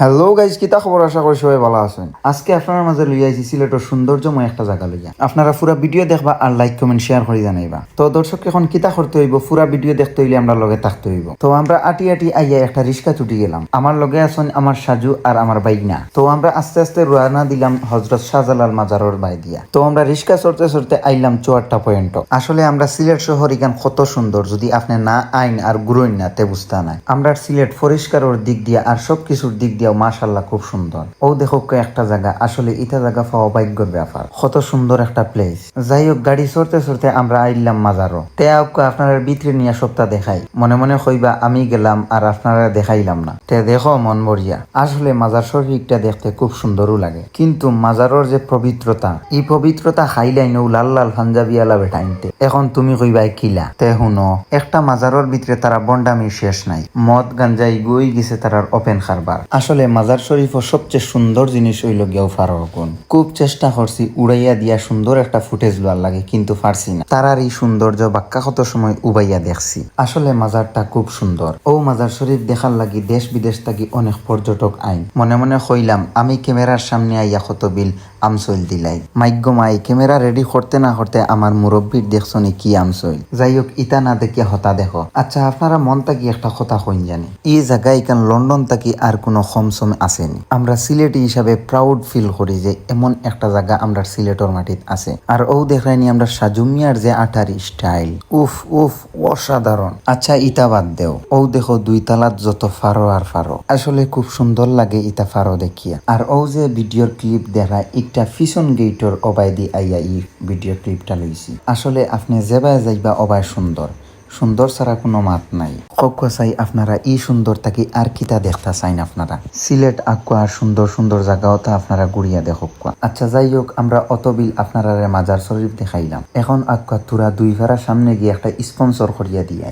Hello guys কিতা খবর? আশা করি সবাই ভালো আছেন। আজকে আপনার মাঝে লইয়া আইছি সিলেটের সৌন্দর্যময় একটা জায়গা লইয়া। আপনারা পুরা ভিডিও দেখবা আর লাইক কমেন্ট শেয়ার করে জানাইবা। তো দর্শক, এখন কিতা করতে হইব? পুরা ভিডিও দেখতে হইলে আমরা লগে থাকতে হইব। তো আমরা আটি আটি আইয়া একটা রিক্সা ছুটি গেলাম। আমার লগে আছেন আমার সাজু আর আমার বাইকনা তো আমরা আস্তে আস্তে রওনা দিলাম হজরত শাহজালাল মাজারের বাই দিয়া। তো আমরা রিক্সা চড়তে চড়তে আইলাম চুয়াট্টা পয়েন্ট। আসলে আমরা সিলেট শহর ইখান কত সুন্দর, যদি আপনি না আইন আর গুরুইন না, তে বুঝতে নাই। আমরা সিলেট পরিষ্কারের দিক দিয়া আর সবকিছুর দিক দিক দিয়াও মাশাল্লাহ খুব সুন্দর। ও দেখো একটা জায়গা, আসলে ইটা জায়গা পাওয়া ভাগ্যর ব্যাপার। কত সুন্দর একটা প্লেস যাই হোক, গাড়ি চড়তে চড়তে আমরা আইলাম মাজারও। তে আপনারা ভিতরে নিয়ে সপ্তাহ দেখাই। মনে মনে কইবা আমি গেলাম আর আপনারা দেখাইলাম না। তে দেখো মন মরিয়া আসলে মাজার শরীরটা দেখতে খুব সুন্দরও লাগে। কিন্তু মাজারের যে পবিত্রতা, এই পবিত্রতা হাইলাইন ও লাল লাল পাঞ্জাবি আলা বেটাইনতে। এখন তুমি কইবাই কিলা? তে শুনো, একটা মাজারের ভিতরে তারা বন্ডামি শেষ নাই। মদ গাঞ্জাই গই গেছে তারার ওপেন খারবার। আসলে মাজার শরীফের সবচেয়ে সুন্দর জিনিস হইল গিয়াও ফারর গুণ খুব চেষ্টা করছি উড়াইয়া দিয়া সুন্দর একটা ফুটেজ লোয়ার লাগে, কিন্তু পারছি না। তারার এই সৌন্দর্য বাক্কা কত সময় উবাইয়া দেখছি। আসলে মাজারটা খুব সুন্দর। ও মাজার শরীফ দেখার লাগি দেশ বিদেশ থাকি অনেক পর্যটক আইন। মনে মনে হইলাম আমি ক্যামেরার সামনে আইয়া কত বিল আমসইল দিলাই। মাইগ্য মাই ক্যামেরা রেডি করতে না করতে আমার মুরব্বীর দেখছনি কি আমসইল। যাই হোক ইতা না দেখিয়া হতা দেখো। আচ্ছা আপনারা মন তাকি একটা কথা কইন জানি। এই জায়গা ইকান লন্ডন তাকি আর কোনো সমসম আসেনি আমরা সিলেটি হিসাবে প্রাউড ফিল করি যে এমন একটা জায়গা আমরা সিলেটর মাটিত আছে। আর ও দেখাইনি আমরা সাজুমিয়ার যে আঠারি স্টাইল। উফ উফ, অসাধারণ। আচ্ছা ইটা বাদ দেও। ও দেখো দুই তালাত যত ফারো আর ফারো। আসলে খুব সুন্দর লাগে ইটা ফারো দেখিয়া। আর ও যে ভিডিওর ক্লিপ দেখা একটা ফিশন গেটর অবাই দি আইয়া ই ভিডিও ক্লিপটা লইছি। আসলে আপনি যেবায় যাইবা অবাই সুন্দর। সুন্দর ছাড়া কোনো মাত নাই। কক্ষ চাই আপনারা ই সুন্দর থাকি আর কিতা দেখতে চাইন আপনারা। সিলেট, আকুয়া আর সুন্দর সুন্দর জায়গাও তা আপনারা ঘুরিয়া দেখক আচ্ছা যাই হোক আমরা অত বিল আপনারা মাজার শরীফ দেখাইলাম। এখন আকুয়া তুরা দুই ভাড়া সামনে গিয়ে একটা স্পন্সর করিয়া দিয়ে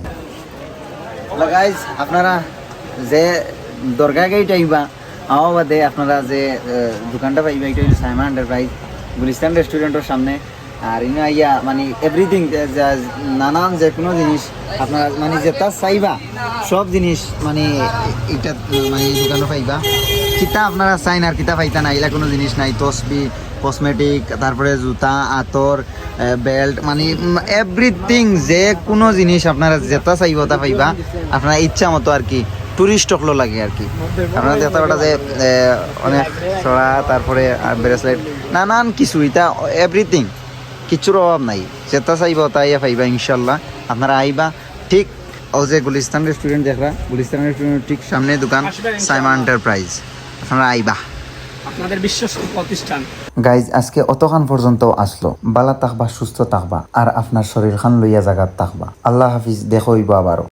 আপনারা যে দরগা গেট আইবা বাদে আপনারা যে দোকানটা পাইবা, এটা হচ্ছে সাইমা এন্টারপ্রাইজ গুলিস্তান রেস্টুরেন্টের সামনে। আর ইনো আইয়া মানে এভরিথিং নানান যে কোনো জিনিস, আপনারা মানে যেটা চাইবা, সব জিনিস মানে এটা মানে দোকানে পাইবা। কিতা আপনারা চাইন, আর কিতা পাইতা না এলা কোনো জিনিস নাই। তসবি কসমেটিক তারপরে জুতা, আতর বেল্ট মানে এভরিথিং যে কোনো জিনিস আপনারা যেটা চাইব তা পাইবা। আপনারা ইচ্ছা মতো আর কি টুরিস্ট হকলো লাগে আর কি। আপনারা দেখতে পাটা যে অনেক ছড়া তারপরে ব্রেসলেট নানান কিছু এটা এভরিথিং কিছুর অভাব নাই। যেটা চাইব তাই পাইবা ইনশাল্লাহ আপনারা আইবা ঠিক ও যে গুলিস্তান রেস্টুরেন্ট দেখরা। গুলিস্তান রেস্টুরেন্ট ঠিক সামনে দোকান সাইমা এন্টারপ্রাইজ আপনারা আইবা। আপনাদের বিশ্বস্ত প্রতিষ্ঠান। গাইজ আজকে অতখান পর্যন্ত আসলো। বালা তাকবা সুস্থ থাকবা। আর আপনার শরীর খান লইয়া জাগাত থাকবা। আল্লাহ হাফিজ দেখো আবারও।